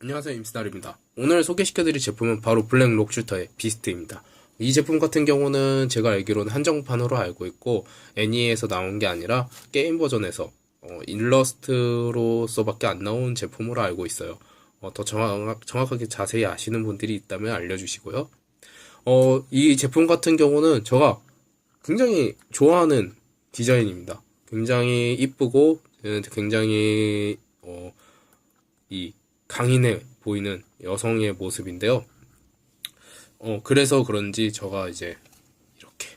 안녕하세요 임스달입니다. 오늘 소개시켜드릴 제품은 바로 블랙 록슈터의 비스트입니다. 이 제품 같은 경우는 제가 알기로는 한정판으로 알고 있고 애니에서 나온 게 아니라 게임 버전에서 어, 일러스트로서밖에 안 나온 제품으로 알고 있어요. 어, 더 정확, 정확하게 자세히 아시는 분들이 있다면 알려주시고요. 어, 이 제품 같은 경우는 제가 굉장히 좋아하는 디자인입니다. 굉장히 이쁘고 음, 굉장히 어, 이 강인해 보이는 여성의 모습인데요. 어, 그래서 그런지 제가 이제 이렇게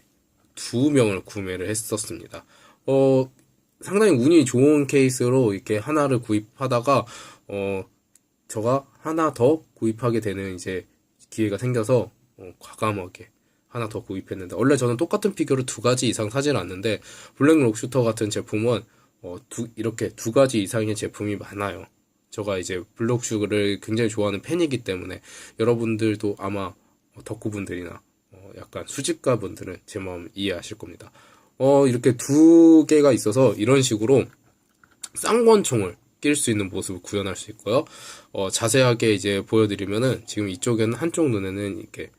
두 명을 구매를 했었습니다. 어, 상당히 운이 좋은 케이스로 이렇게 하나를 구입하다가, 어, 제가 하나 더 구입하게 되는 이제 기회가 생겨서, 어, 과감하게 하나 더 구입했는데, 원래 저는 똑같은 피규어를 두 가지 이상 사질 않는데, 블랙 록슈터 같은 제품은, 어, 두, 이렇게 두 가지 이상의 제품이 많아요. 제가 이제 블록슈를 굉장히 좋아하는 팬이기 때문에 여러분들도 아마 덕후분들이나 어, 약간 수집가 분들은 제 마음 이해하실 겁니다. 어, 이렇게 두 개가 있어서 이런 식으로 쌍권총을 낄 수 있는 모습을 구현할 수 있고요. 어, 자세하게 이제 보여드리면은 지금 이쪽에는 한쪽 눈에는 이렇게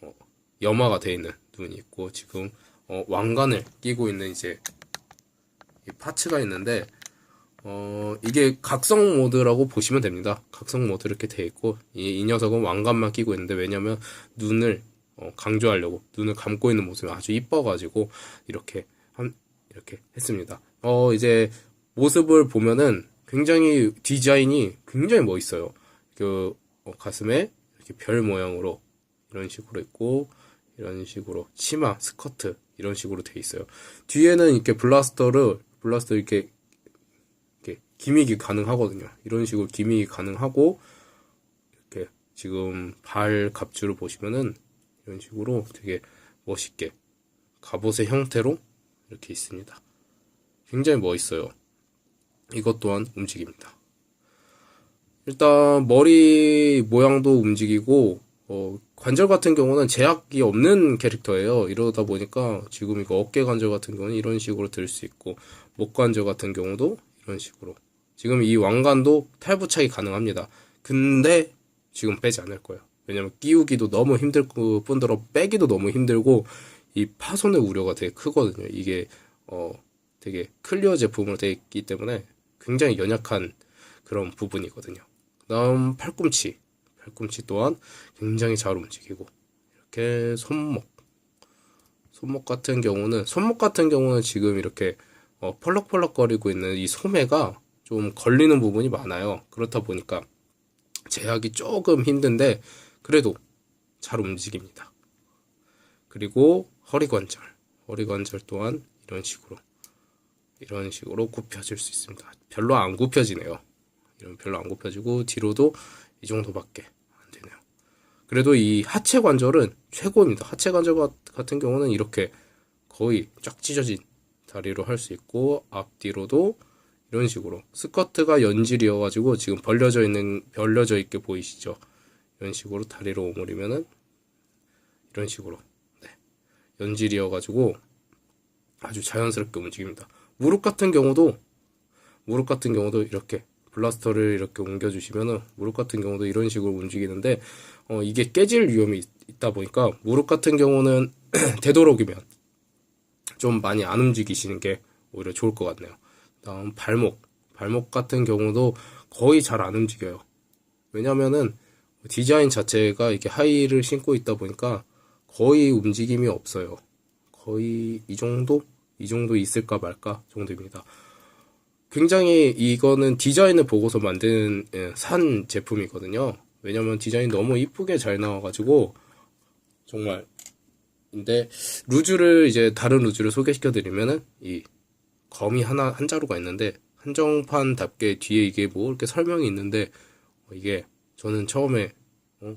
어, 염화가 되어 있는 눈이 있고 지금 어, 왕관을 끼고 있는 이제 이 파츠가 있는데 어, 이게 각성 모드라고 보시면 됩니다. 각성 모드 이렇게 돼 있고, 이, 이 녀석은 왕관만 끼고 있는데, 왜냐면 눈을 어, 강조하려고, 눈을 감고 있는 모습이 아주 이뻐가지고, 이렇게, 한, 이렇게 했습니다. 어, 이제, 모습을 보면은 굉장히 디자인이 굉장히 멋있어요. 그, 어, 가슴에 이렇게 별 모양으로, 이런 식으로 있고, 이런 식으로, 치마, 스커트, 이런 식으로 돼 있어요. 뒤에는 이렇게 블라스터를, 블라스터 이렇게 기믹이 가능하거든요. 이런 식으로 기믹이 가능하고 이렇게 지금 발 갑주를 보시면은 이런 식으로 되게 멋있게 갑옷의 형태로 이렇게 있습니다. 굉장히 멋있어요. 이것 또한 움직입니다. 일단 머리 모양도 움직이고 어, 관절 같은 경우는 제약이 없는 캐릭터예요. 이러다 보니까 지금 이거 어깨 관절 같은 경우는 이런 식으로 들 수 있고 목 관절 같은 경우도 이런 식으로 지금 이 왕관도 탈부착이 가능합니다. 근데 지금 빼지 않을 거예요. 왜냐면 끼우기도 너무 힘들 뿐더러 빼기도 너무 힘들고 이 파손의 우려가 되게 크거든요. 이게 어 되게 클리어 제품으로 되어 있기 때문에 굉장히 연약한 그런 부분이거든요. 그 다음 팔꿈치, 팔꿈치 또한 굉장히 잘 움직이고 이렇게 손목, 손목 같은 경우는 손목 같은 경우는 지금 이렇게 어, 펄럭펄럭거리고 있는 이 소매가 좀 걸리는 부분이 많아요. 그렇다 보니까 제약이 조금 힘든데 그래도 잘 움직입니다. 그리고 허리 관절, 허리 관절 또한 이런 식으로 이런 식으로 굽혀질 수 있습니다. 별로 안 굽혀지네요. 이런 별로 안 굽혀지고 뒤로도 이 정도밖에 안 되네요. 그래도 이 하체 관절은 최고입니다. 하체 관절 같은 경우는 이렇게 거의 쫙 찢어진 다리로 할 수 있고 앞뒤로도 이런 식으로 스커트가 연질이어가지고 지금 벌려져 있는 벌려져 있게 보이시죠? 이런 식으로 다리로 오므리면은 이런 식으로 네. 연질이어가지고 아주 자연스럽게 움직입니다. 무릎 같은 경우도 무릎 같은 경우도 이렇게 블라스터를 이렇게 옮겨주시면은 무릎 같은 경우도 이런 식으로 움직이는데 어, 이게 깨질 위험이 있다 보니까 무릎 같은 경우는 되도록이면 좀 많이 안 움직이시는 게 오히려 좋을 것 같네요. 다음 발목. 발목 같은 경우도 거의 잘 안 움직여요. 왜냐면은 디자인 자체가 이렇게 하이를 신고 있다 보니까 거의 움직임이 없어요. 거의 이 정도? 이 정도 있을까 말까 정도입니다. 굉장히 이거는 디자인을 보고서 만든 예, 산 제품이거든요. 왜냐면 디자인이 너무 이쁘게 잘 나와가지고 정말 근데 루즈를 이제 다른 루즈를 소개시켜 드리면은 이 검이 하나 한 자루가 있는데 한정판답게 뒤에 이게 뭐 이렇게 설명이 있는데 어, 이게 저는 처음에 어?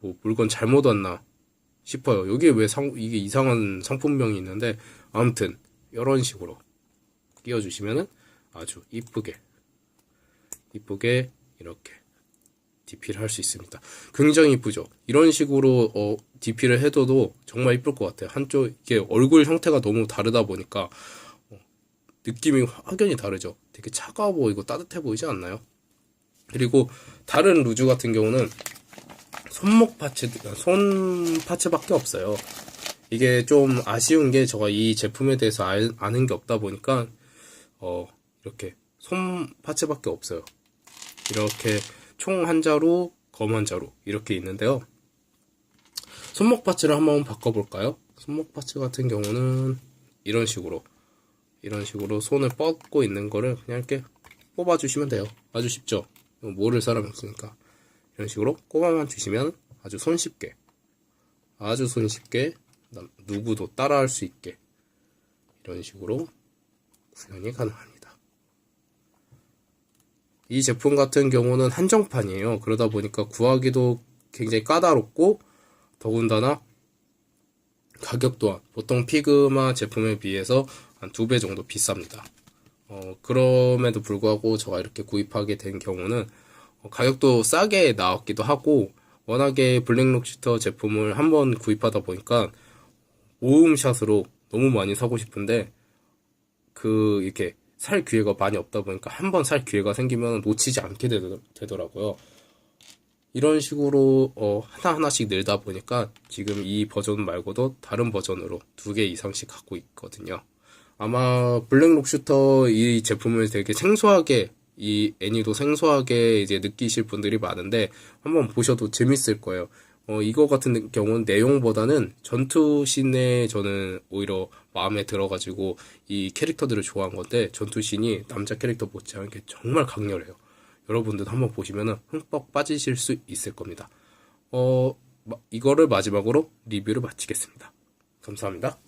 뭐 물건 잘못 왔나 싶어요. 여기에 왜 상, 이게 이상한 상품명이 있는데 아무튼 이런 식으로 끼워주시면은 아주 이쁘게 이쁘게 이렇게 DP를 할 수 있습니다. 굉장히 이쁘죠. 이런 식으로 어, DP를 해둬도 정말 이쁠 것 같아요. 한쪽 이게 얼굴 형태가 너무 다르다 보니까 느낌이 확연히 다르죠. 되게 차가워 보이고 따뜻해 보이지 않나요? 그리고 다른 루즈 같은 경우는 손목 파츠, 손 파츠밖에 없어요. 이게 좀 아쉬운 게 제가 이 제품에 대해서 알- 아는 게 없다 보니까 어 이렇게 손 파츠밖에 없어요. 이렇게 총 한 자루, 검한 자루 이렇게 있는데요. 손목 파츠를 한번 바꿔볼까요? 손목 파츠 같은 경우는 이런 식으로 이런 식으로 손을 뻗고 있는 거를 그냥 이렇게 뽑아주시면 돼요. 아주 쉽죠? 모를 사람이 없으니까 이런 식으로 꼽아만 주시면 아주 손쉽게 아주 손쉽게 남- 누구도 따라할 수 있게 이런 식으로 구현이 가능합니다. 이 제품 같은 경우는 한정판이에요. 그러다 보니까 구하기도 굉장히 까다롭고 더군다나 가격 또한 보통 피그마 제품에 비해서 한 두 배 정도 비쌉니다. 어, 그럼에도 불구하고 제가 이렇게 구입하게 된 경우는 어, 가격도 싸게 나왔기도 하고 워낙에 블랙록 슈터 제품을 한번 구입하다 보니까 모음샷으로 너무 많이 사고 싶은데 그 이렇게 살 기회가 많이 없다 보니까 한 번 살 기회가 생기면 놓치지 않게 되더- 되더라 고요. 이런 식으로 어, 하나하나씩 늘다 보니까 지금 이 버전 말고도 다른 버전으로 두 개 이상씩 갖고 있거든요. 아마 블랙록 슈터 이 제품을 되게 생소하게 이 애니도 생소하게 이제 느끼실 분들이 많은데 한번 보셔도 재밌을 거예요. 어, 이거 같은 경우는 내용보다는 전투씬에 저는 오히려 마음에 들어가지고 이 캐릭터들을 좋아한 건데 전투씬이 남자 캐릭터 못지않게 정말 강렬해요. 여러분들 한번 보시면 흠뻑 빠지실 수 있을 겁니다. 어, 마- 이거를 마지막으로 리뷰를 마치겠습니다. 감사합니다.